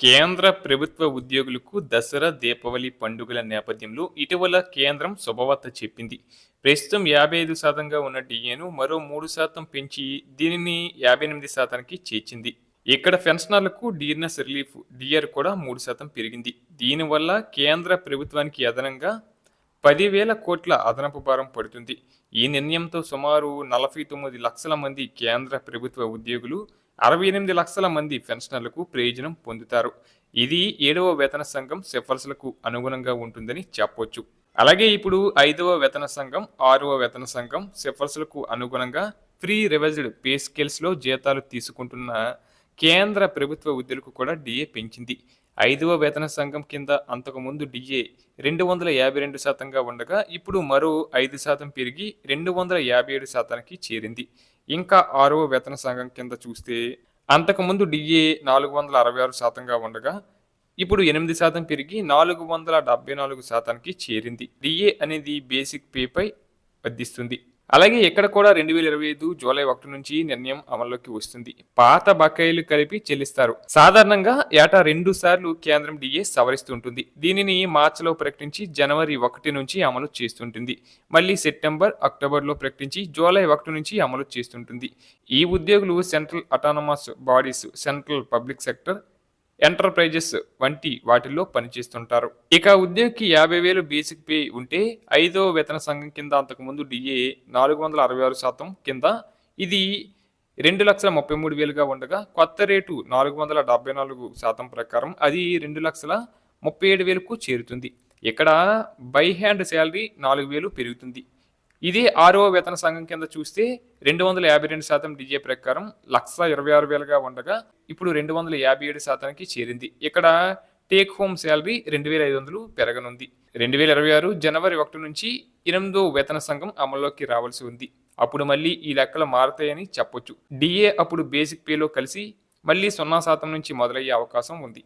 కేంద్ర ప్రభుత్వ ఉద్యోగులకు దసరా దీపావళి పండుగల నేపథ్యంలో ఇటీవల కేంద్రం శుభవార్త చెప్పింది. ప్రస్తుతం యాభై ఐదు శాతంగా ఉన్న డిఏను మరో మూడు శాతం పెంచి దీనిని యాభై ఎనిమిది శాతానికి చేర్చింది. ఇక్కడ పెన్షనర్లకు డిఎన్ఎస్ రిలీఫ్ డిఆర్ కూడా మూడు శాతం పెరిగింది. దీనివల్ల కేంద్ర ప్రభుత్వానికి అదనంగా పదివేల కోట్ల అదనపు భారం పడుతుంది. ఈ నిర్ణయంతో సుమారు నలభై తొమ్మిది లక్షల మంది కేంద్ర ప్రభుత్వ ఉద్యోగులు అరవై ఎనిమిది లక్షల మంది పెన్షనర్లకు ప్రయోజనం పొందుతారు. ఇది ఏడవ వేతన సంఘం సిఫార్సులకు అనుగుణంగా ఉంటుందని చెప్పొచ్చు. అలాగే ఇప్పుడు ఐదవ వేతన సంఘం ఆరవ వేతన సంఘం సిఫార్సులకు అనుగుణంగా ఫ్రీ రివైజ్డ్ పే స్కేల్స్లో జీతాలు తీసుకుంటున్న కేంద్ర ప్రభుత్వ ఉద్యోగులకు కూడా డిఏ పెంచింది. ఐదవ వేతన సంఘం కింద అంతకుముందు డిఏ రెండు వందల యాభై రెండు శాతంగా ఉండగా ఇప్పుడు మరో ఐదు శాతం పెరిగి రెండు వందల యాభై ఏడు శాతానికి చేరింది. ఇంకా ఆరవ వేతన సంఘం కింద చూస్తే అంతకుముందు డిఏ నాలుగు వందల అరవై ఆరు శాతంగా ఉండగా ఇప్పుడు ఎనిమిది శాతం పెరిగి నాలుగు వందల డెబ్బై నాలుగు శాతానికి చేరింది. డిఏ అనేది బేసిక్ పేపై వర్ధిస్తుంది అలాగే ఇక్కడ కూడా రెండు వేల ఇరవై ఐదు జూలై ఒకటి నుంచి నిర్ణయం అమల్లోకి వస్తుంది. పాత బకాయిలు కలిపి చెల్లిస్తారు. సాధారణంగా ఏటా రెండు సార్లు కేంద్రం డిఏ సవరిస్తుంటుంది దీనిని మార్చిలో ప్రకటించి జనవరి ఒకటి నుంచి అమలు చేస్తుంటుంది. మళ్ళీ సెప్టెంబర్ అక్టోబర్లో ప్రకటించి జూలై ఒకటి నుంచి అమలు చేస్తుంటుంది. ఈ ఉద్యోగులు central autonomous bodies central public sector enterprises వంటి వాటిల్లో పనిచేస్తుంటారు. ఇక ఉద్యోగికి యాభై వేలు బేసిక్ పే ఉంటే ఐదో వేతన సంఘం కింద అంతకుముందు డిఏ నాలుగు వందల అరవై ఆరు శాతం కింద ఇది రెండు లక్షల ముప్పై మూడు వేలుగా ఉండగా కొత్త రేటు నాలుగు వందల డెబ్బై నాలుగు శాతం ప్రకారం అది రెండు లక్షల ముప్పై ఏడు వేలకు చేరుతుంది. ఇక్కడ బై హ్యాండ్ శాలరీ నాలుగు వేలు పెరుగుతుంది. ఇది ఆరో వేతన సంఘం కింద చూస్తే రెండు వందల యాభై రెండు శాతం డిజే ప్రకారం లక్ష ఇరవై ఆరు వేలుగా ఉండగా ఇప్పుడు రెండు వందల యాభై ఏడు శాతానికి చేరింది. ఇక్కడ టేక్ హోమ్ శాలరీ రెండు వేల ఐదు వందలు పెరగనుంది. రెండు వేల ఇరవై ఆరు జనవరి ఒకటి నుంచి ఎనిమిదో వేతన సంఘం అమల్లోకి రావాల్సి ఉంది. అప్పుడు మళ్ళీ ఈ లెక్కలు మారతాయని చెప్పొచ్చు. డిఏ అప్పుడు బేసిక్ పేలో కలిసి మళ్ళీ సున్నా శాతం నుంచి మొదలయ్యే అవకాశం ఉంది.